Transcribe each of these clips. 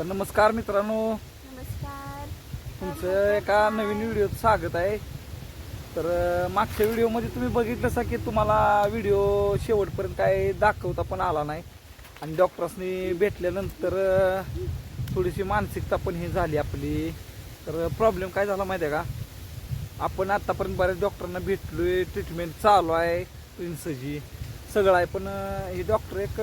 तर नमस्कार मित्रांनो. नमस्कार. तुमचं एका नवीन व्हिडिओत स्वागत आहे. तर मागच्या व्हिडिओमध्ये तुम्ही बघितलं सा की तुम्हाला व्हिडिओ शेवटपर्यंत काय दाखवता पण आला नाही. आणि डॉक्टर्सनी भेटल्यानंतर थोडीशी मानसिकता पण ही झाली आपली. तर प्रॉब्लेम काय झाला माहिती आहे का? आपण आतापर्यंत बऱ्याच डॉक्टरांना भेटलोय ट्रीटमेंट चालू आहे प्रिन्सची सगळं आहे पण हे डॉक्टर एक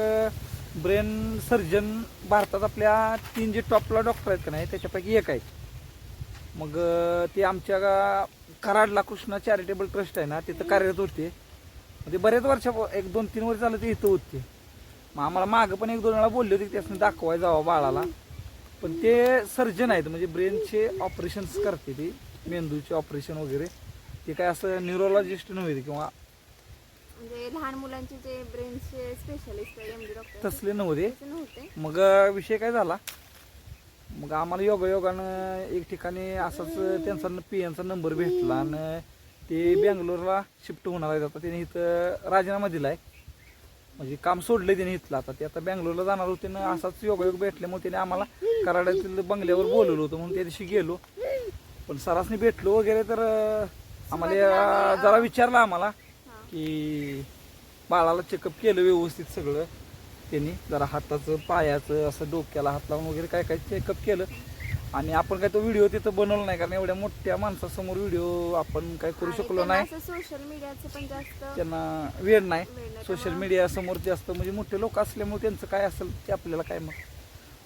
ब्रेन सर्जन भारतात आपल्या तीन जे टॉपला डॉक्टर आहेत का नाही त्याच्यापैकी एक आहे. मग ते आमच्या कराडला कृष्णा चॅरिटेबल ट्रस्ट आहे ना तिथं कार्यरत होते. ते बरेच वर्ष एक दोन तीन वर्ष झालं ते इथं होते. मग आम्हाला मागं पण एक दोन वेळा बोलले होते की दाखवाय जावं बाळाला. पण ते सर्जन आहेत म्हणजे ब्रेनचे ऑपरेशन्स करते ते मेंदूचे ऑपरेशन वगैरे. ते काय असं न्यूरोलॉजिस्ट नव्हे किंवा म्हणजे लहान मुलांचे जे ब्रेनचे स्पेशलिस्ट एम डी डॉक्टर तसले नव्हते. तसे नव्हते. मग विषय काय झाला? मग आम्हाला योगायोगानं एक ठिकाणी असाच त्यांचा पी एनचा नंबर भेटला आणि ते बेंगलोरला शिफ्ट होणार आहेत. आता त्याने इथं राजीनामा दिलाय. म्हणजे काम सोडलंय त्याने इथलं. आता ते आता बेंगलोरला जाणार होते ना असाच योगायोग भेटल्यामुळे त्याने आम्हाला कराडातील बंगल्यावर बोलवलं होतं. म्हणून त्या दिवशी गेलो. पण सरासनी भेटलो वगैरे तर आम्हाला जरा विचारलं आम्हाला. की बाळाला चेकअप केलं व्यवस्थित सगळं. त्यांनी जरा हाताचं पायाचं असं डोक्याला हात लावून वगैरे काय काय चेकअप केलं. आणि आपण काय तो व्हिडिओ तिथं बनवला नाही कारण एवढ्या मोठ्या माणसासमोर व्हिडिओ आपण काय करू शकलो नाही. सोशल मीडियाचं पण जास्त त्यांना वेळ नाही. सोशल मीडिया समोर जास्त म्हणजे मोठे लोक असल्यामुळे त्यांचं काय असेल ते आपल्याला काय मग.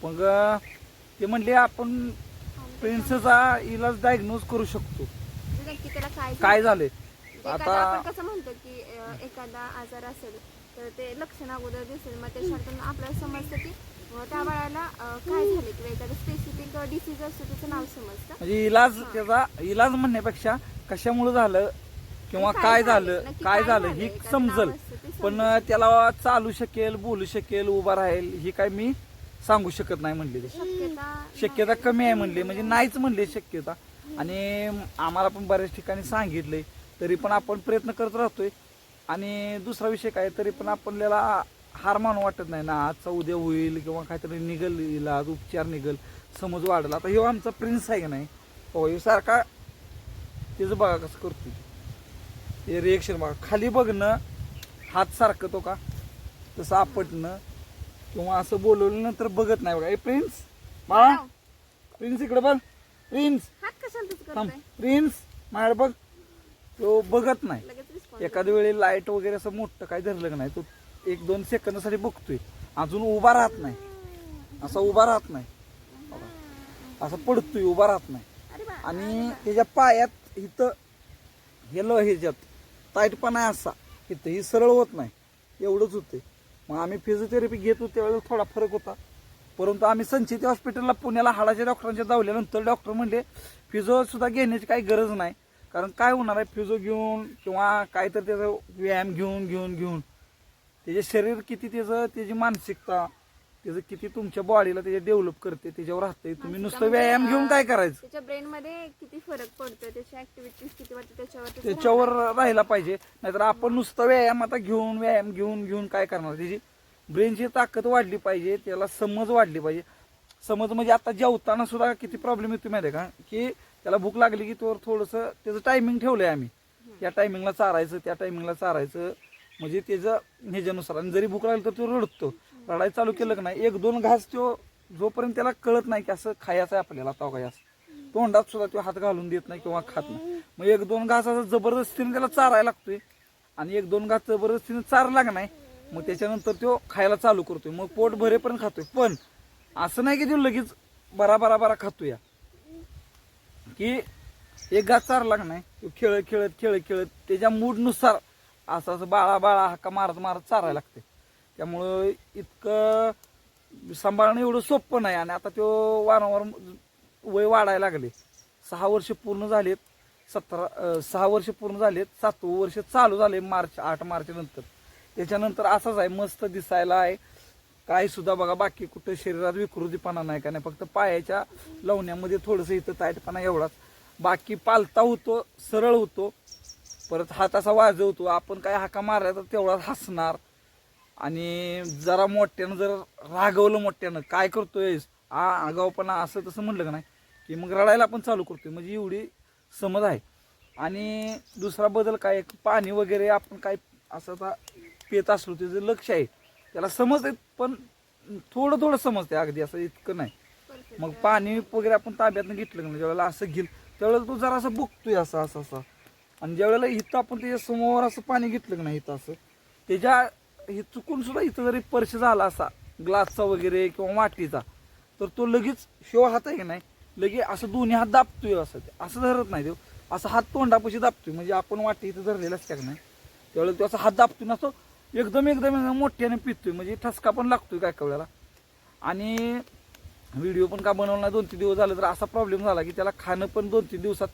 मग ते म्हणले आपण प्रिन्सचा इलाज डायग्नोज करू शकतो. म्हणजे काय झालंय? आता- आपण कसं म्हणतो की अं, एखादा आजार असेल तर ते लक्षण अगोदर दिसेल. मग त्याच्यातून आपल्याला समजतं की अं, त्या बाळाला अं, काय झाले किंवा एखादं स्पेसिफिक डिसीज असतो त्याचं नाव समजतं. म्हणजे इलाज त्याचा इलाज म्हणण्यापेक्षा कशामुळे झालं किंवा काय काय झालं, झालं नक्की काय काय झालं झालं, ही एखादं समजल. नाव असतं ते पण. त्याला चालू शकेल बोलू शकेल उभा राहील ही काय मी सांगू शकत नाही म्हणले ते शक्यता शक्यता कमी आहे म्हणले म्हणजे नाहीच म्हणले शक्यता. आणि आम्हाला पण बऱ्याच ठिकाणी सांगितलंय तरी पण आपण प्रयत्न करत राहतोय. आणि दुसरा विषय काय तरी पण आपल्याला हार मानू वाटत नाही ना आजचा उद्या होईल किंवा काहीतरी निघल इलाज उपचार निघल समज वाढला. आता ह्यो आमचा प्रिन्स आहे का नाही हो सारखा त्याचं बघा कसं करतो ते रिएक्शन बघा. खाली बघणं हात सारखं तो का तसं आपटणं किंवा असं बोलवल्यानंतर बघत नाही बघा. ए प्रिन्स बाळा प्रिन्स इकडे बघ. प्रिन्स थांब. प्रिन्स माझ्याकडे बघ. तो बघत नाही. एखाद्या वेळी लाइट वगैरे असं मोठं काय धरलं नाही तो एक दोन सेकंदासाठी बघतोय. अजून उभा राहत नाही. असा उभा राहत नाही. असं पडतोय उभा राहत नाही. आणि त्याच्या पायात इथं हे ल ह्याच्यात टाईटपणा असा इथं ही सरळ होत नाही. एवढंच होते मग आम्ही फिजिओथेरपी घेत होतो त्यावेळेला थोडा फरक होता. परंतु आम्ही संचिती हॉस्पिटलला पुण्याला हाडाच्या डॉक्टरांच्या धावल्यानंतर डॉक्टर म्हणले फिजिओ सुद्धा घेण्याची काही गरज नाही. कारण काय होणार आहे फिजो घेऊन किंवा काहीतरी त्याचा व्यायाम घेऊन घेऊन घेऊन. त्याचे शरीर किती त्याचं त्याची मानसिकता त्याचं किती तुमच्या बॉडीला त्याचे डेव्हलप करते त्याच्यावर राहते तुम्ही नुसतं म्हणजे, व्यायाम घेऊन काय करायचं? त्याच्या ब्रेन मध्ये किती फरक पडतोय त्याची ऍक्टिव्हिटीज किती वाटते त्याच्यावर त्याचं त्याच्यावर राहायला पाहिजे. नाहीतर आपण नुसतं व्यायाम आता घेऊन व्यायाम घेऊन घेऊन काय करणार? त्याची ब्रेनची ताकद वाढली पाहिजे त्याला समज वाढली पाहिजे. समज म्हणजे आता जेवताना सुद्धा किती प्रॉब्लेम येतो माहिती आहे का? की त्याला भूक लागली की तो थोडंसं त्याचं टायमिंग ठेवलंय आम्ही. त्या टायमिंगला चारायचं त्या टायमिंगला चारायचं. म्हणजे त्याचं ह्याच्यानुसार. आणि जरी भूक लागली तर तो रडतो. रडायला चालू केलं की नाही एक दोन घास तो जोपर्यंत त्याला कळत नाही की असं खायचं आहे आपल्याला तो काय असं. तोंडात सुद्धा तो हात घालून देत नाही किंवा खात नाही. मग एक दोन घास असं जबरदस्तीने त्याला चारायला लागतोय. आणि एक दोन घास जबरदस्तीने चार लागणार नाही मग त्याच्यानंतर तो खायला चालू करतोय. मग पोट भरेपर्यंत खातोय. पण असं नाही की तो लगेच बरा बरा बरा खातोय. की एक घास चारला का नाही? तो खेळत खेळत खेळत खेळत त्याच्या मूडनुसार असं असं बाळा बाळा हक्का मारत मारत चारायला लागते. त्यामुळं इतकं सांभाळणं एवढं सोपं नाही आणि आता तो वारंवार वय वाढायला लागले. सहा वर्ष पूर्ण झालेत सतरा सहा वर्ष पूर्ण झालेत सातवं वर्ष चालू झाले मार्च आठ मार्च नंतर. त्याच्यानंतर असाच आहे मस्त दिसायला आहे. काय सुद्धा बघा बाकी कुठं शरीरात विकृतीपणा नाही का नाही फक्त पायाच्या लवण्यामध्ये थोडंसं इथं ताईटपणा एवढाच. बाकी पालता होतो सरळ होतो परत हात असा वाजवतो आपण काय हाका मारला तर तेवढाच हसणार. आणि जरा मोठ्यानं जर रागवलं मोठ्यानं काय करतोय आ आगाऊपणा असं तसं म्हणलं का नाही की मग रडायला आपण चालू करतोय. म्हणजे एवढी समज आहे. आणि दुसरा बदल काय पाणी वगैरे आपण काय असं आता पित असलो त्याचं लक्ष आहे त्याला समज आहे पण थोडं थोडं समजते अगदी असं इतकं नाही. मग पाणी वगैरे आपण ताब्यातनं घेतलं का नाही ज्यावेळेला असं घेईल त्यावेळेला तो जरा असं बघतोय असं असं असं. आणि ज्यावेळेला इथं आपण त्याच्यासमोर असं पाणी घेतलं का नाही इथं असं त्याच्या हे चुकून सुद्धा इथं जरी स्पर्श झाला असा ग्लासचा वगैरे किंवा मातीचा तर तो लगेच शिव हात आहे की नाही लगे असं दोन्ही हात दाबतोय असं ते असं धरत नाही तो. असं हात तोंडापाशी दाबतोय म्हणजे आपण वाटी इथं धरलेला असत्या का नाही त्यावेळेला तो असं हात दाबतोय ना तो एकदम एकदम मोठ्याने पितोय. म्हणजे ठसका पण लागतोय काय काय वेळेला. आणि व्हिडिओ पण का बनवला नाही दोन तीन दिवस झाले तर असा प्रॉब्लेम झाला की त्याला खाणं पण दोन तीन दिवसात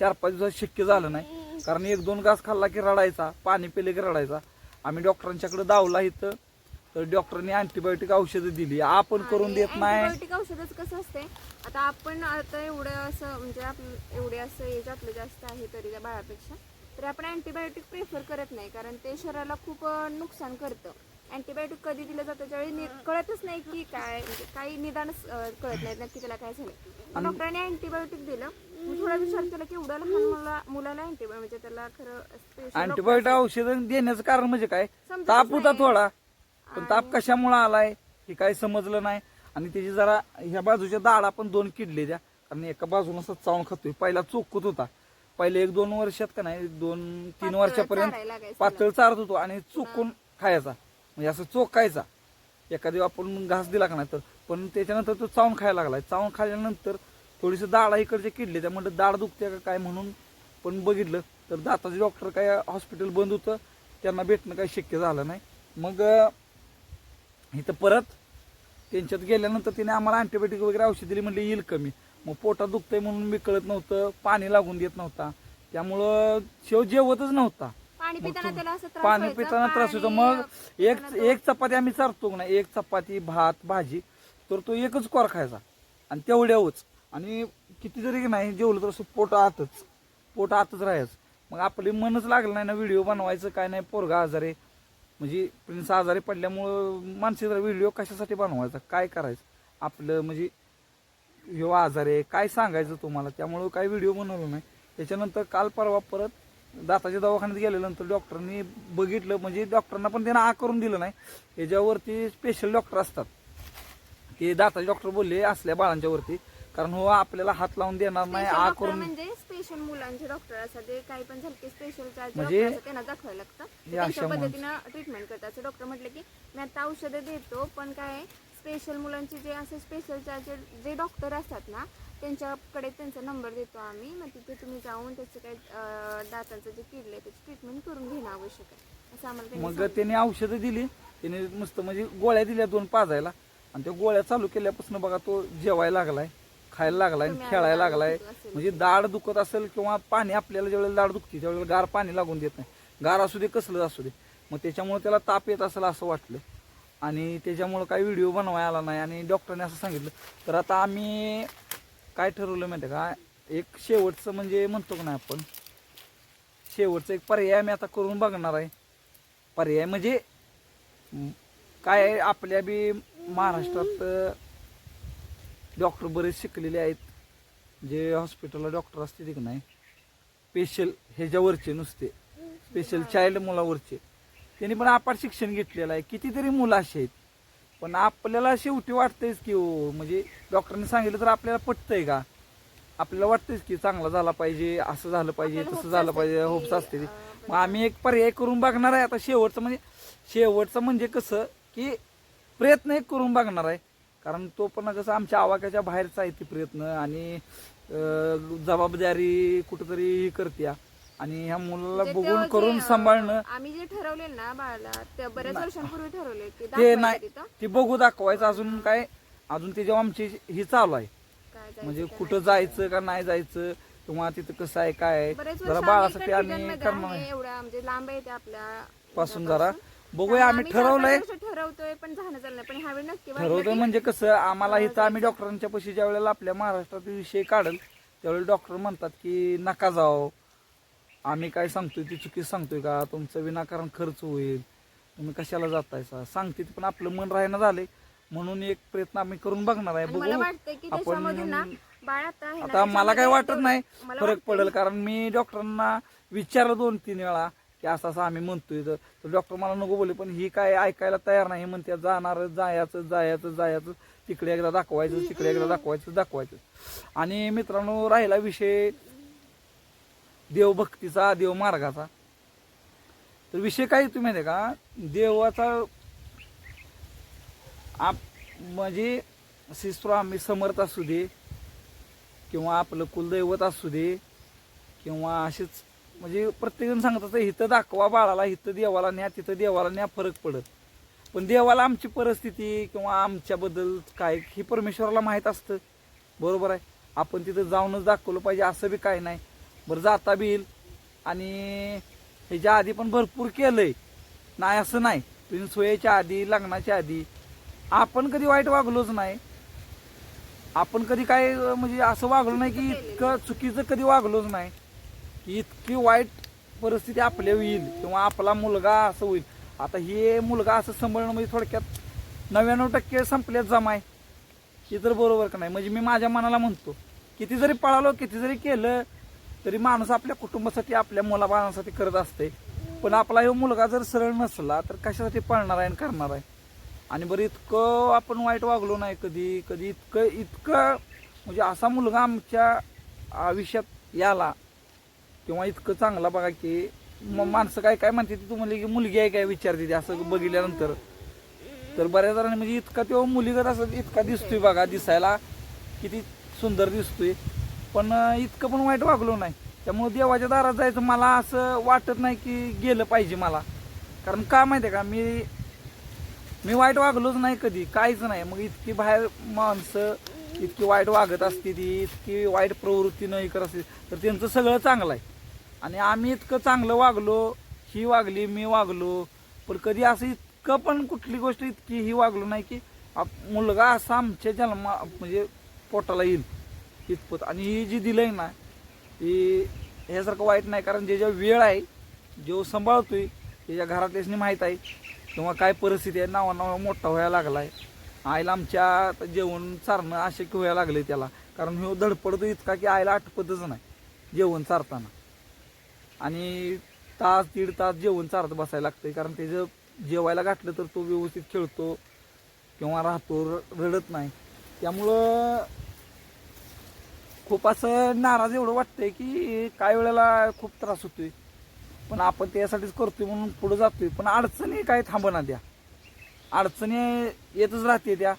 चार पाच दिवसात शक्य झालं नाही. कारण एक दोन घास खाल्ला की रडायचा पाणी पिले की रडायचा. आम्ही डॉक्टरांच्याकडे दावला इथं तर डॉक्टरांनी अँटीबायोटिक औषधं दिली. आपण करून देत नाही. अँटीबायोटिक औषधच कसं असते आता आपण आता एवढं असं म्हणजे आपलं एवढे असं जास्त आहे तरी त्या बाळापेक्षा तरी आपण अँटीबायोटिक प्रेफर करत नाही कारण ते शरीराला खूप नुकसान करतं. अँटीबायोटिक कधी दिलं जातं त्यावेळी कळतच नाही की काय म्हणजे काही निदानच अं, कळत नाही नक्की त्याला काय झालं. डॉक्टरांनी अँटीबायोटिक दिलं. थोडा विचार केला की एवढ्या लहान मुला मुलाला अँटीबायोटिक म्हणजे त्याला खरं अँटीबायोटिक औषधं देण्याचं कारण म्हणजे काय? ताप होता. थोडा पण ताप कशामुळे आलाय हे काही समजलं नाही. आणि त्याची जरा ह्या बाजूच्या दाडा पण दोन किडले त्या कारण एका बाजूनं असं चावून खातोय. पहिला चोखत होता. पहिले एक दोन वर्षात का नाही दोन तीन पातळ वर्षापर्यंत लागायचं पातळ चारत होतो आणि चुकून खायचा. म्हणजे असं चोखायचा एखादी आपण घास दिला का नाही तर पण त्याच्यानंतर तो चावून खायला लागलाय चावून खाल्ल्यानंतर थोडीशी दाडा इकडचे किडले त्या म्हणलं दाड दुखते का काय म्हणून पण बघितलं. तर दाताचे डॉक्टर काय हॉस्पिटल बंद होतं. त्यांना भेटणं काही शक्य झालं नाही. मग अं, इथं परत त्यांच्यात गेल्यानंतर तिने आम्हाला अँटीबायोटिक वगैरे औषध दिली म्हणले येईल कमी. मग पोटात दुखतंय म्हणून मी कळत नव्हतं पाणी लागून देत नव्हता. त्यामुळं शेव जेवतच नव्हता. पाणी पिताना तू- त्याला असं त्रास पाणी व्हायचा, पिताना त्रास होतो पाणी मग एक एक चपाती आम्ही चारतो नाही एक चपाती भात भाजी तर तो एकच कोर खायचा. आणि तेवढ्यावच. आणि किती जरी नाही जेवलं तर असं पोट आतच. पोट आतच राहायचं. मग आपली मनच लागलं नाही ना व्हिडिओ बनवायचं काय नाही पोरगा आजारी. म्हणजे प्रिन्स आजारी पडल्यामुळं माणसाचा व्हिडिओ कशासाठी बनवायचा काय करायचं? आपलं म्हणजे ह्यो आजार आहे काय सांगायचं तुम्हाला? त्यामुळं काय व्हिडिओ बनवलो नाही. त्याच्यानंतर काल परवा परत दाताच्या दवाखान्यात गेल्यानंतर डॉक्टरांनी बघितलं म्हणजे डॉक्टरांना पण त्यांना आ करून दिलं नाही. याच्यावरती स्पेशल डॉक्टर असतात. ते दाताचे डॉक्टर बोलले असल्या बाळांच्या वरती कारण हो आपल्याला हात लावून देणार नाही आ करून म्हणजे स्पेशल मुलांचे डॉक्टर असतात. ते काही पण झालं स्पेशल म्हणजे त्यांना दाखवायला लागतं. त्यांच्या अशा पद्धतीनं ट्रीटमेंट करतात. डॉक्टर म्हटलं की मी आता औषधं देतो पण काय स्पेशल मुलांचे जे असे स्पेशल चार्ज जे डॉक्टर असतात ना त्यांच्याकडे त्यांचा नंबर देतो आम्ही. मग तिथे तुम्ही जाऊन त्याचं काय दातांचं जे किडले त्याची ट्रीटमेंट करून घेणं आवश्यक आहे. असं आम्हाला त्यांनी मग सांगितलं. त्याने औषधं दिली. त्याने नुसतं म्हणजे गोळ्या दिल्या दोन पाजायला. आणि त्या गोळ्या चालू केल्यापासून बघा तो जेवायला लागलाय खायला लागलाय तुम्ही खेळायला लागलाय. असेल. म्हणजे दाढ दुखत असेल किंवा पाणी आपल्याला ज्यावेळेला दाढ दुखते त्यावेळेला गार पाणी लागून देत नाही. गार असू दे कसलं असू दे. मग त्याच्यामुळे त्याला ताप येत असेल असं वाटलं. आणि त्याच्यामुळं काही व्हिडिओ बनवाय आला नाही. आणि डॉक्टरने असं सांगितलं तर आता आम्ही काय ठरवलं माहिती का? एक शेवटचं म्हणजे म्हणतो का नाही आपण? शेवटचं एक पर्याय आम्ही आता करून बघणार आहे. पर्याय म्हणजे काय आपल्या बी महाराष्ट्रात डॉक्टर बरेच शिकलेले आहेत. जे हॉस्पिटलला डॉक्टर असते ते नाही? स्पेशल ह्याच्यावरचे नुसते. स्पेशल चाइल्ड मुलावरचे. त्यांनी पण अपार शिक्षण घेतलेलं आहे. कितीतरी मुलं अशी आहेत. पण आपल्याला शेवटी वाटतंयच की हो म्हणजे डॉक्टरने सांगितलं तर आपल्याला पटतंय का? आपल्याला वाटतंच की चांगला झाला पाहिजे असं झालं पाहिजे तसं झालं पाहिजे होप्स असते ते. मग आम्ही एक पर्याय करून बघणार आहे. आता शेवटचं म्हणजे शेवटचं म्हणजे कसं की प्रयत्न एक करून बघणार आहे. कारण तो पण कसं आमच्या आवाक्याच्या बाहेरचा आहे ती प्रयत्न आणि जबाबदारी कुठंतरी करत्या आणि ह्या मुलाला म्हणजे बघून ते करून जे, सांभाळणं आम्ही जे ठरवले ना बाळाला ते बऱ्याच वर्षांपूर्वी ठरवले की ते दाखवायचं नाही. तिथं. ते बघू दाखवायचं अजून काय अजून त्याच्यावर आमची ही चालू आहे. काय जायचं, म्हणजे काय कुठं जायचं का नाही जायचं किंवा तिथं कसं आहे काय आहे बरेच जरा वर्ष बाळासाठी आम्ही करणार मध्ये आहे आहे, एवढ्या म्हणजे लांब आहे ते आपल्या पासून जरा. बघूया आम्ही ठरवलंय. चार-पाच वर्ष ठरवतोय पण झालं चाललं नाही. पण ह्यावेळी नक्की वाटलं ठरवतं की म्हणजे कसं आम्हाला इथं आम्ही डॉक्टरांच्या पशी ज्या वेळेला आपल्या महाराष्ट्रात विषय काढल त्यावेळेला डॉक्टर म्हणतात की नका जाओ आम्ही काय सांगतोय ती चुकीच सांगतोय का? तुमचं विनाकारण खर्च होईल. तुम्ही कशाला जातायसा सांगते ते पण आपलं मन राहायला झालंय. म्हणून एक प्रयत्न आम्ही करून बघणार आहे. बघू. आपण आता मला काही वाटत नाही फरक पडेल. कारण मी डॉक्टरांना विचारलं दोन तीन वेळा की असं असं आम्ही म्हणतोय. तर तर डॉक्टर मला नको बोलले पण ही काय ऐकायला तयार नाही. म्हणते जाणार जायचं जायचं जायचं. तिकडे एकदा दाखवायचं तिकडे एकदा दाखवायचं दाखवायचं. आणि मित्रांनो राहिला विषय. देवभक्तीचा देवमार्गाचा. तर विषय काय तुम्ही माहिती आहे का? देवाचा आप म्हणजे शिस्त्र आम्ही समर्थ असू दे किंवा आपलं कुलदैवत असू दे किंवा असेच म्हणजे प्रत्येकजण सांगत असतं इथं दाखवा बाळाला इथं देवाला न्या तिथं देवाला न्या फरक पडत. पण देवाला आमची परिस्थिती किंवा आमच्याबद्दल काय हे परमेश्वराला माहीत असतं. बरोबर आहे? आपण तिथं जाऊनच दाखवलं पाहिजे असं बी काय नाही. बरं जाता बी येईल. आणि ह्याच्या आधी पण भरपूर केलंय. नाही असं नाही. तुम्ही सोयाच्या आधी लग्नाच्या आधी आपण कधी वाईट वागलोच नाही. आपण कधी काय म्हणजे असं वागलो नाही की इतकं चुकीचं कधी वागलोच नाही. की इतकी वाईट परिस्थिती आपल्या येईल किंवा आपला मुलगा असं होईल. आता हे मुलगा असं सांभाळणं म्हणजे थोडक्यात नव्याण्णव टक्के संपल्यात जमाय. हे तर बरोबर का नाही? म्हणजे मी माझ्या मनाला म्हणतो किती जरी पळालो किती जरी केलं तरी माणूस आपल्या कुटुंबासाठी आपल्या मुलाबाळांसाठी करत असते पण आपला हे मुलगा जर सरळ नसला तर कशासाठी पळणार आहे आणि करणार आहे? आणि बरं इतकं आपण वाईट वागलो नाही कधी कधी इतकं इतकं म्हणजे असा मुलगा आमच्या आयुष्यात याला किंवा इतकं चांगला बघा की मग माणसं काय काय म्हणते ती तुम्हाला की मुलगी आहे काय विचारते ती असं बघितल्यानंतर. तर बऱ्याच जणांनी म्हणजे इतका तेव्हा मुलीगत असं इतका दिसतोय बघा दिसायला किती सुंदर दिसतोय. पण इतकं पण वाईट वागलो नाही. त्यामुळे देवाच्या दारात जायचं मला असं वाटत नाही की गेलं पाहिजे मला. कारण का माहिती आहे का? मी मी वाईट वागलोच नाही कधी. काहीच नाही. मग इतकी बाहेर माणसं इतकी वाईट वागत असते ती इतकी वाईट प्रवृत्ती नाही करत असते. तर त्यांचं सगळं चांगलं आहे. आणि आम्ही इतकं चांगलं वागलो ही वागली मी वागलो. पण कधी असं इतकं पण कुठली गोष्ट इतकी ही वागलो नाही की आप- मुलगा असा आमच्या जन्मा म्हणजे पोटाला येईल. इतपत आणि ही जी दिलं आहे ना ही ह्यासारखं वाईट नाही कारण जे ज्याच्या वेळ आहे जो सांभाळतोय त्याच्या घरातल्यासनी माहीत आहे किंवा काय परिस्थिती आहे नावा नावा मोठा व्हायला लागला आहे आईला आमच्या जेवण चारणं अशक्य व्हायला लागले त्याला. कारण ह्यो धडपडतो इतका की आईला आटपतच नाही जेवण चारताना. आणि तास दीड तास जेवण चारत बसायला लागतंय कारण त्याचं जेवायला घातलं तर तो व्यवस्थित खेळतो किंवा राहतो रडत नाही. त्यामुळं खूप असं नाराज एवढं वाटतंय की काय वेळेला खूप त्रास होतोय. पण आपण त्यासाठीच करतोय म्हणून पुढे जातोय. पण अडचणी काय थांबना द्या. अडचणी येतच राहते त्या.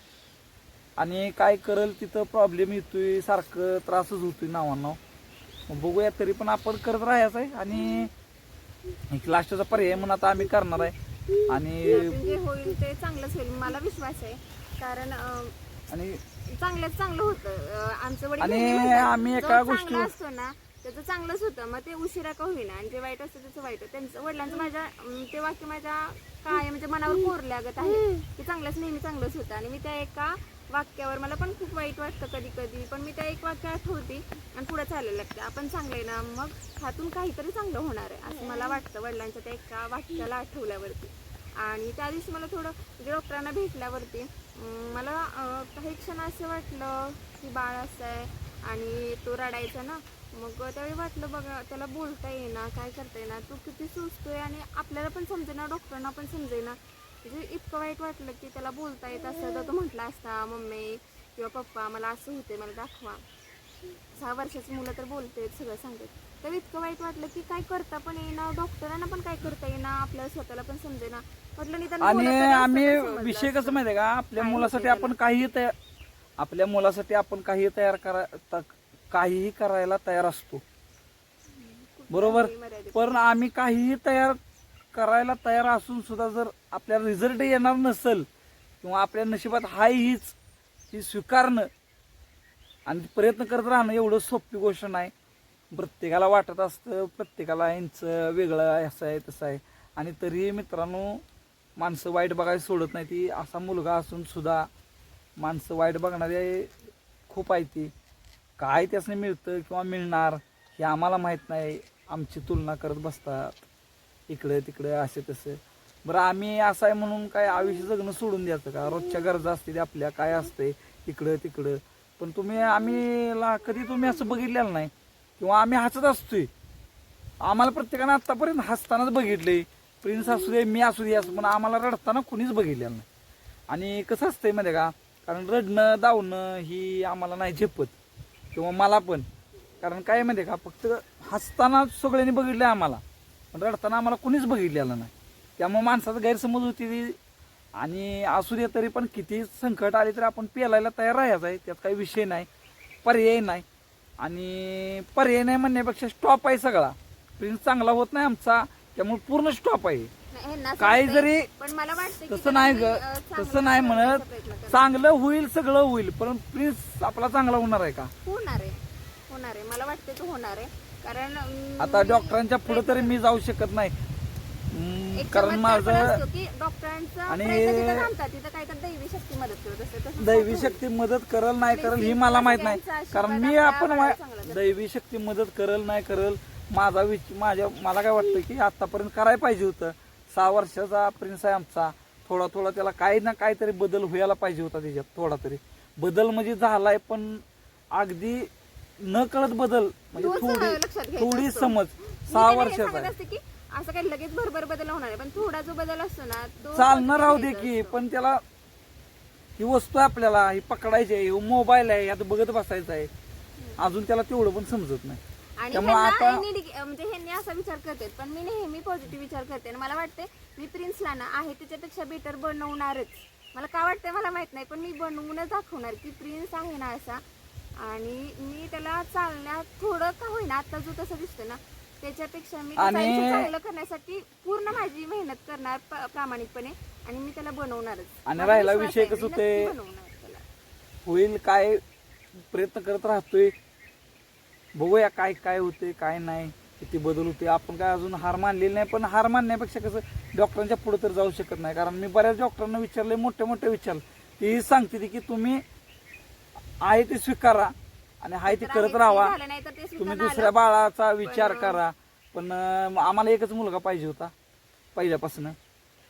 आणि काय करल तिथं प्रॉब्लेम येतोय सारखं त्रासच होतोय नावांना. मग बघूया तरी पण आपण करत राहायचं आहे. आणि एक लास्टचा पर्याय म्हणून आता आम्ही करणार आहे. आणि जे होईल ते चांगलंच होईल मला विश्वास आहे. कारण आणि चांगल्यात चांगलं होतं. आमचं वडील आणि नेहमी म्हणतात, आम्ही जो एका चांगला गोष्टी- असतो ना त्याचं चांगलंच होतं. मग ते उशिरा का होईना. आणि जे वाईट असतं त्याचं वाईट होतं. त्यांचं वडिलांचं माझ्या अं, ते वाक्य माझ्या काय म्हणजे मनावर कोरल्यागत आहे की चांगलंच नेहमी चांगलंच होतं. आणि मी त्या एका वाक्यावर मला पण खूप वाईट वाटतं कधी कधी पण मी त्या एक वाक्य आठवते आणि पुढे चालायला लागते आपण चांगलं ना मग ह्यातून काहीतरी चांगलं होणार आहे. असं मला वाटतं वडिलांच्या त्या एका वाक्याला आठवल्यावरती. आणि त्या दिवशी मला थोडं म्हणजे डॉक्टरांना भेटल्यावरती मला काही क्षण असं वाटलं की बाळ असं आहे आणि तो रडायचा ना. मग त्यावेळी वाटलं बघा त्याला बोलता येईना काय करता येईना तो किती सुचतोय आणि आपल्याला पण समजेना डॉक्टरांना पण समजेना. म्हणजे इतकं वाईट वाटलं की त्याला बोलता येत असं. तर तो म्हटला असता मम्मी किंवा पप्पा मला असं होते मला दाखवा. सहा वर्षाची मुलं तर बोलते सगळं सांगतात. तर इतकं वाईट वाटलं की काय करता पण येईना डॉक्टरांना पण काय करता येईना आपल्याला स्वतःला पण समजेना. म्हटलं निदान आणि बोलत तरी आम्ही समजलं विषय असतं. कसं माहितीये का? आपल्या काय मुलासाठी आपण काहीही तयार आपल्या मुलासाठी आपण काही तयार करा त- काहीही करायला तयार असतो. बरोबर? काही मर्यादित. पण आम्ही काहीही तयार करायला तयार असून सुद्धा जर आपल्याला रिझल्ट येणार नसेल किंवा आपल्या नशिबात हाय हीच ही स्वीकारणं आणि प्रयत्न करत राहणं एवढं सोपी गोष्ट नाही. प्रत्येकाला वाटत असतं प्रत्येकाला यांचं वेगळं आहे, असं आहे तसं आहे. आणि तरीही मित्रांनो माणसं वाईट बघायला सोडत नाही. ती असा मुलगा असून सुद्धा माणसं वाईट बघणारे खूप आहे ती. काय त्यासने मिळतं किंवा मिळणार हे आम्हाला माहीत नाही. आमची तुलना करत बसतात. इकडं तिकडं असे तसं. बरं आम्ही असं आहे म्हणून काय आयुष्य जगणं सोडून द्यायचं का? रोजच्या गरजा असतील आपल्या काय असते इकडं तिकडं. पण तुम्ही आम्ही ला- कधी तुम्ही असं बघितलेलं नाही. किंवा आम्ही हसत असतोय. आम्हाला प्रत्येकानं आतापर्यंत हसतानाच बघितले प्रिन्स असू दे मी असू दे असं पण आम्हाला रडताना कुणीच बघितलेलं नाही. आणि कसं असतंय माहिती का? कारण रडणं धावणं ही आम्हाला नाही झेपत. किंवा मला पण. कारण काय माहिती का? फक्त हसताना सगळ्यांनी बघितलं आम्हाला. पण रडताना आम्हाला कुणीच बघितलेलं नाही. त्यामुळे माणसाचा गैरसमज होती ती. आणि असू दे तरी पण किती संकट आले तरी आपण पेलायला तयार राहायचं आहे. त्यात काही विषय नाही. पर्याय नाही. आणि पर्याय नाही म्हणण्यापेक्षा स्टॉप आहे सगळा. प्रिन्स चांगला होत नाही आमचा त्यामुळे पूर्ण स्टॉप आहे. काय जरी तसं नाही ग तसं नाही म्हणत. चांगलं होईल सगळं होईल पण प्रिन्स आपला चांगला होणार आहे का? होणार आहे होणार आहे. मला वाटतं की होणार आहे. कारण आता डॉक्टरांच्या पुढे तरी मी जाऊ शकत नाही. एक कारण चमत्कार पण माझं असतो की डॉक्टरांचा आणि- प्रयत्न तिथं थांबतात. तिथं काय तर दैवी शक्ती मदत करत असते. तसं दैवी शक्ती मदत करल नाही करल ही मला माहीत नाही. कारण मी आपण मा- दैवी शक्ती मदत करल नाही करल माझा विच माझ्या मला काय वाटतं की आतापर्यंत करायला पाहिजे होतं. सहा वर्षाचा प्रिन्स आहे आमचा. थोडा थोडा त्याला काही ना काहीतरी बदल व्हायला पाहिजे होता त्याच्यात थोडा तरी. बदल म्हणजे झालाय पण अगदी न कळत बदल म्हणजे थोडी थोडी. समज. सहा वर्षाचा आहे. असते की असं काही लगेच भरभर बदल होणार आहे पण थोडा जो बदल असतो ना तो चालणं राहू दे की. पण त्याला ही वस्तू आहे आपल्याला ही पकडायची आहे मोबाईल आहे आता बघत बसायचं आहे. अजून त्याला तेवढं पण समजत नाही. आणि त्यामुळे ह्यांना आता- any- म्हणजे ह्यांनी असा विचार करतात पण मी नेहमी पॉझिटिव्ह विचार करते. आणि मला वाटते मी प्रिन्सला ना आहे त्याच्यापेक्षा बेटर बनवणारच. मला काय वाटतंय मला माहीत नाही पण मी बनवूनच दाखवणार की प्रिन्स आहे ना असा. आणि मी त्याला चालण्यात थोडं का होईना आता जो तसं दिसतो ना त्याच्यापेक्षा मी आणि- चांगलं करण्यासाठी पूर्ण माझी मेहनत करणार प- प्रामाणिकपणे आणि मी त्याला बनवणारच. आणि राहिला विश्वास विषय आहे, कसं ते- नक्की बनवणार त्याला. होईल काय प्रयत्न करत राहतोय. बघूया काय काय होते काय नाही किती बदल होते आपण काय अजून हार मानलेली नाही पण हार मानण्यापेक्षा कसं डॉक्टरांच्या पुढे तर जाऊ शकत नाही. कारण मी बऱ्याच डॉक्टरांना विचारले मोठे मोठे विचारले ती सांगते ती की तुम्ही आहे ते स्वीकारा. आणि आहे ते करत राहावा. राहा झालं नाही तर ते तुम्ही दुसऱ्या बाळाचा विचार करा. पण अं, आम्हाला एकच मुलगा पाहिजे होता पहिल्यापासून.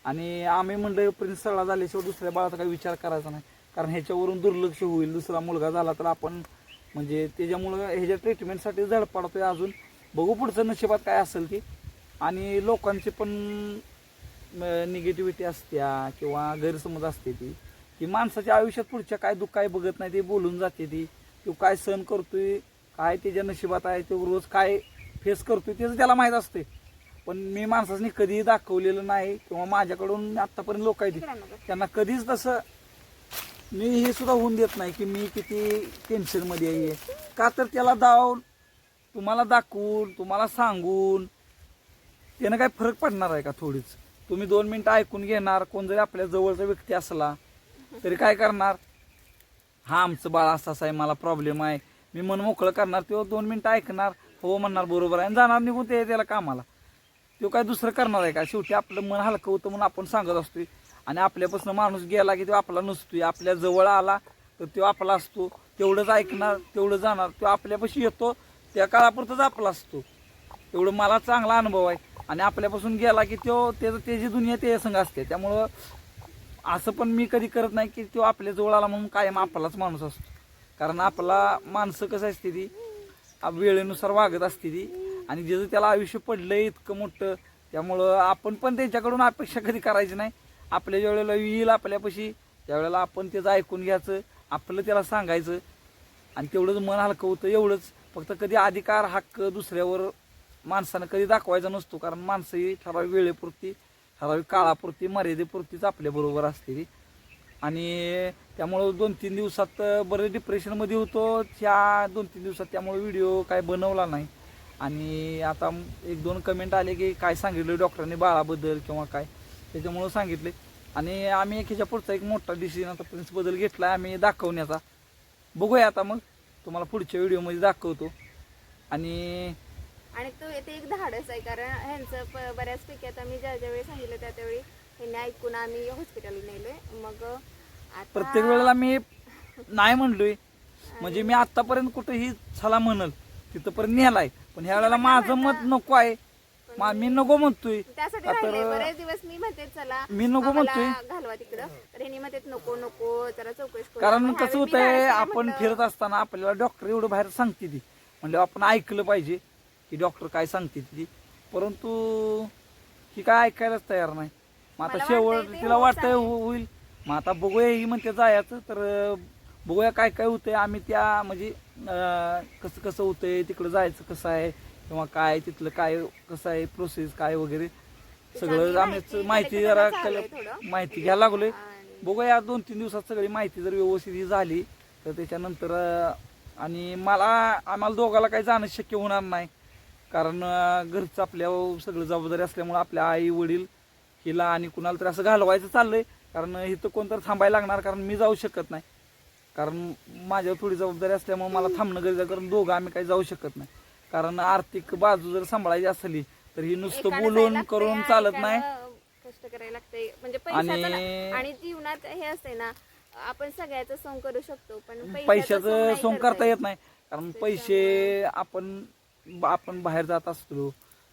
आणि आम्ही म्हणलं प्रिन्स सगळा झाल्याशिवाय दुसऱ्या बाळाचा काही विचार करायचा नाही. कारण ह्याच्यावरून दुर्लक्ष होईल. दुसरा मुलगा झाला तर आपण म्हणजे त्याच्यामुळं ह्याच्या ट्रीटमेंटसाठी झडपाडतोय अजून. बघू पुढचं नशिबात काय असेल ती. आणि लोकांची पण निगेटिव्हिटी असत्या किंवा गैरसमज असते ती. की माणसाच्या आयुष्यात पुढच्या काय दुःख काय बघत नाही ते बोलून जाते ती. तो काय सहन करतोय काय त्याच्या नशिबात आहे तो रोज काय फेस करतोय त्याचं त्याला माहीत असते पण मी माणसाने कधीही दाखवलेलं नाही किंवा माझ्याकडून आतापर्यंत लोक आहेत त्यांना कधीच तसं मी हे सुद्धा होऊन देत नाही की मी किती टेन्शनमध्ये आहे. का तर त्याला दाव तुम्हाला दाखवून तुम्हाला सांगून त्यानं काय फरक पडणार आहे का थोडीच? तुम्ही दोन मिनिटं ऐकून घेणार कोण जरी आपल्या जवळचा व्यक्ती असला तरी काय करणार? हा आमचं बाळ असं असं आहे मला प्रॉब्लेम आहे. मी मन मोकळं करणार तो दोन मिनटं ऐकणार. हो म्हणणार बरोबर आहे. आणि जाणार निघून ते त्याला कामाला. तो काय दुसरं करणार आहे का? शेवटी आपलं मन हलकं होतं म्हणून आपण सांगत असतोय. आणि आपल्यापासून माणूस गेला की तो आपला नसतोय. आपल्या जवळ आला तर तो आपला असतो. तेवढंच ऐकणार तेवढं जाणार. तो आपल्यापाशी येतो. त्या काळापुरतच आपला असतो. एवढं मला चांगला अनुभव आहे. आणि आपल्यापासून गेला की तो त्याचं त्याची दुनिया ते संघ असते. त्यामुळं असं पण मी कधी करत नाही की तो आपल्या जवळ आला म्हणून कायम आपलाच माणूस असतो. कारण आपला माणसं कसं असते ती? वेळेनुसार वागत असते ती. आणि ज्याचं त्याला आयुष्य पडलंय इतकं मोठं त्यामुळं आपण पण त्यांच्याकडून अपेक्षा कधी करायची नाही. आपल्या ज्या वेळेला येईल आपल्यापाशी त्यावेळेला आपण त्याचं ऐकून घ्यायचं आपलं त्याला सांगायचं. आणि तेवढंच मन हलकं होतं एवढंच. फक्त कधी अधिकार हक्क दुसऱ्यावर माणसानं कधी दाखवायचा नसतो. कारण माणसं ही ठराविक वेळेपुरती ठराविक काळापुरती मर्यादेपुरतीच आपल्या बरोबर असते ती. आणि त्यामुळं दोन तीन दिवसात बरं डिप्रेशनमध्ये होतो. त्या दोन तीन दिवसात त्यामुळे व्हिडिओ काय बनवला नाही. आणि आता एक दोन कमेंट आले की काय सांगितलं डॉक्टरांनी बाळाबद्दल किंवा काय? त्याच्यामुळं सांगितले. आणि आम्ही एक ह्याच्या पुढचा एक मोठा डिसिजन आता प्रिन्स घेतला घेतला आम्ही दाखवण्याचा. बघूया आता मग. तुम्हाला पुढच्या व्हिडिओमध्ये दाखवतो. आणि आणि तो ते एक धाडस आहे कारण ह्यांचं प- बऱ्याचपैकी आता मी ज्या ज्या वेळी सांगितलं त्या त्यावेळी ह्यांनी ऐकून आम्ही हॉस्पिटलला नेलोय. मग आता प्रत्येक वेळेला मी नाही म्हणलोय. म्हणजे मी आतापर्यंत कुठेही चला म्हणल तिथपर्यंत नेलाय. पण ह्या वेळेला माझं मत नको आहे. मा- मी नको म्हणतोय. त्यासाठी आता राहिले बरेच दिवस मी म्हणते चला मी नको आम्हाला म्हणतोय. घालवा तिकडं. तर ह्यांनी म्हणतात नको नको जरा चौकशी करू. कारण मग कसं मी होतंय धाडस नाही आपण म्हटलं. फिरत असताना आपल्याला डॉक्टर एवढं बाहेर सांगते ती. म्हणजे आपण ऐकलं पाहिजे. की डॉक्टर काय सांगते ती. परंतु ही काय ऐकायलाच तयार नाही. मग आता मला शेवट वाटतंय ते तिला होत वाटतंय आहे. हो- होईल. मग आता बघूया ही म्हणते जायचं तर अं, बघूया काय काय होतंय. आम्ही त्या म्हणजे अं, कसं कसं होतंय तिकडं जायचं कसं आहे किंवा काय तिथलं काय कसं आहे प्रोसेस काय वगैरे. सगळं आम्ही माहिती जरा कल-. माहिती घ्यायला लागलोय. बघूया दोन तीन दिवसात सगळी माहिती जर व्यवस्थित ही झाली तर त्याच्यानंतर अं, आणि मला आम्हाला दोघाला काही जाणं शक्य होणार नाही. कारण घरचं आपल्या सगळं जबाबदारी असल्यामुळे आपल्या आई वडील हिला आणि कुणाला तरी असं घालवायचं चाललंय. कारण इथं कोणतरी थांबायला लागणार कारण मी जाऊ शकत नाही. कारण माझ्यावर थोडी जबाबदारी असल्यामुळे मला थांबणं गरजेचं आहे, कारण दोघं आम्ही काही जाऊ शकत नाही. कारण आर्थिक बाजू जर सांभाळायची असली तर ही नुसतं बोलून करून चालत नाही. कष्ट करायला लागतंय. म्हणजे आणि- जीवनात हे असते ना आपण सगळ्याचं सोंग करू शकतो पण पैशाचं सोंग करता येत. नाही कारण पैसे आपण आपण बाहेर जात असलो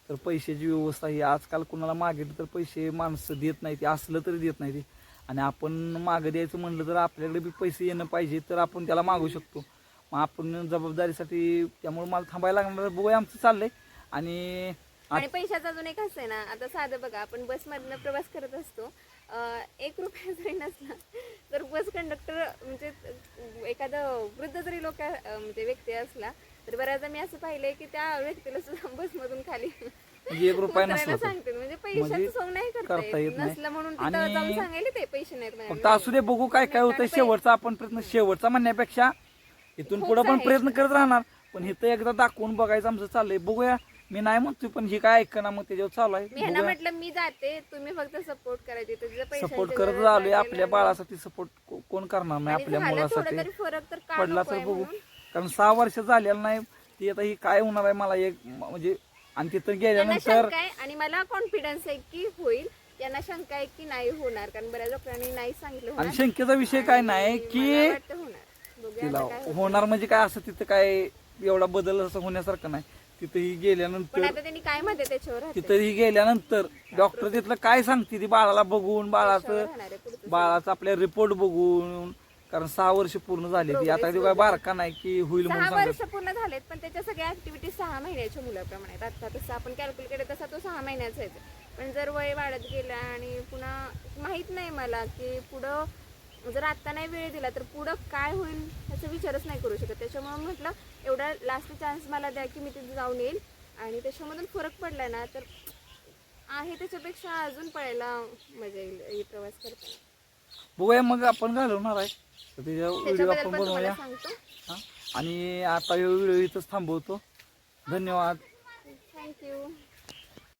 तर पैशाची व्यवस्था ही आजकाल कुणाला मागितलं तर पैसे माणसं देत नाही ते असलं तरी देत नाही ते आणि आपण मागं द्यायचं म्हणलं तर आपल्याकडे बी पैसे येणं पाहिजे तर आपण त्याला मागू शकतो. मग आपण जबाबदारीसाठी त्यामुळे मला थांबायला लागणार. बघूया आमचं चाललंय. आणि आणि पैशाचं अजून एक असतंय ना आता साधं बघा आपण बसमधनं प्रवास करत असतो. एक रुपया जरी नसला तर बस कंडक्टर म्हणजे एखादं वृद्ध जरी लोक म्हणजे व्यक्ती असला तर बऱ्याचदा मी असं पाहिलंय की त्या व्यक्तीला सुद्धा बसमधून खाली म्हणजे एक रुपया नसला. सांगते म्हणजे म्हणजे पैशाचं सोंग नाही करता येत नाही. नसलं म्हणून तिथं जाऊन सांगायला ते पैसे नाहीत फक्त. असू दे बघू काय काय होतं शेवटचा आपण प्रयत्न शेवटचा म्हणण्यापेक्षा इथून पुढे पण. प्रयत्न करत राहणार पण इथं एकदा दाखवून बघायचं आमचं चाललंय बघूया मी नाही म्हणतोय पण ही काय ऐकना मग त्याच्यावर चालू आहे मी ह्यांना. म्हटलं मी जाते तुम्ही फक्त सपोर्ट करायचे सपोर्ट करत आलोय आपल्या. बाळासाठी सपोर्ट कोण करणार नाही आपल्या मुलासाठी पडला तर बघू. कारण सहा वर्ष झालेलं नाही ती आता ही काय होणार आहे मला एक म्हणजे आणि तिथं त्यांना गेल्यानंतर शंका आहे आणि मला कॉन्फिडन्स आहे की होईल त्यांना शंका आहे की नाही होणार कारण बऱ्याच लोकांनी नाही सांगितलं आणि होणार. शंकेचा विषय काय नाही आणि की वाटतं होणार बघूया तिला आता काय होतं. होणार म्हणजे काय असं तिथं काय एवढा बदल असं होण्यासारखं नाही तिथं ही पण गेल्यानंतर आता त्यांनी काय म्हणते त्याच्यावर राहते. तिथं ही गेल्यानंतर डॉक्टर तिथलं काय सांगते ती बाळाला बघून बाळाचं त्याच्यावर राहणार आहे पुढचं. बाळाचं आपल्या रिपोर्ट बघून कारण सहा वर्ष पूर्ण झाली ती आता ती काय बारका नाही की होईल म्हणून सहा सांगत वर्ष पूर्ण झालेत पण त्याच्या सगळ्या ऍक्टिव्हिटी सहा महिन्याच्या मुलाप्रमाणे आहेत. आता तसं आपण कॅल्क्युलेट केलं तसा तो सहा महिन्याचा आहे. पण जर वय वाढत गेला आणि पुन्हा माहीत नाही मला की पुढं जर आता नाही वेळ दिला तर पुढं काय होईल ह्याचा विचारच नाही करू शकत. त्याच्यामुळे म्हटलं एवढा लास्ट चान्स मला द्या की मी तिथे जाऊन येईल. आणि त्याच्यामधून फरक पडला ना तर आहे त्याच्यापेक्षा अजून पळायला मजा येईल ही प्रवास करताना. बघूया मग आपण घालवणार आहे. तर त्याच्या व्हिडिओ त्याच्याबद्दल आपण पण तुम्हाला बनवूया. सांगतो. हा? आणि आता व्हिडिओ इथंच थांबवतो. धन्यवाद. थँक्यू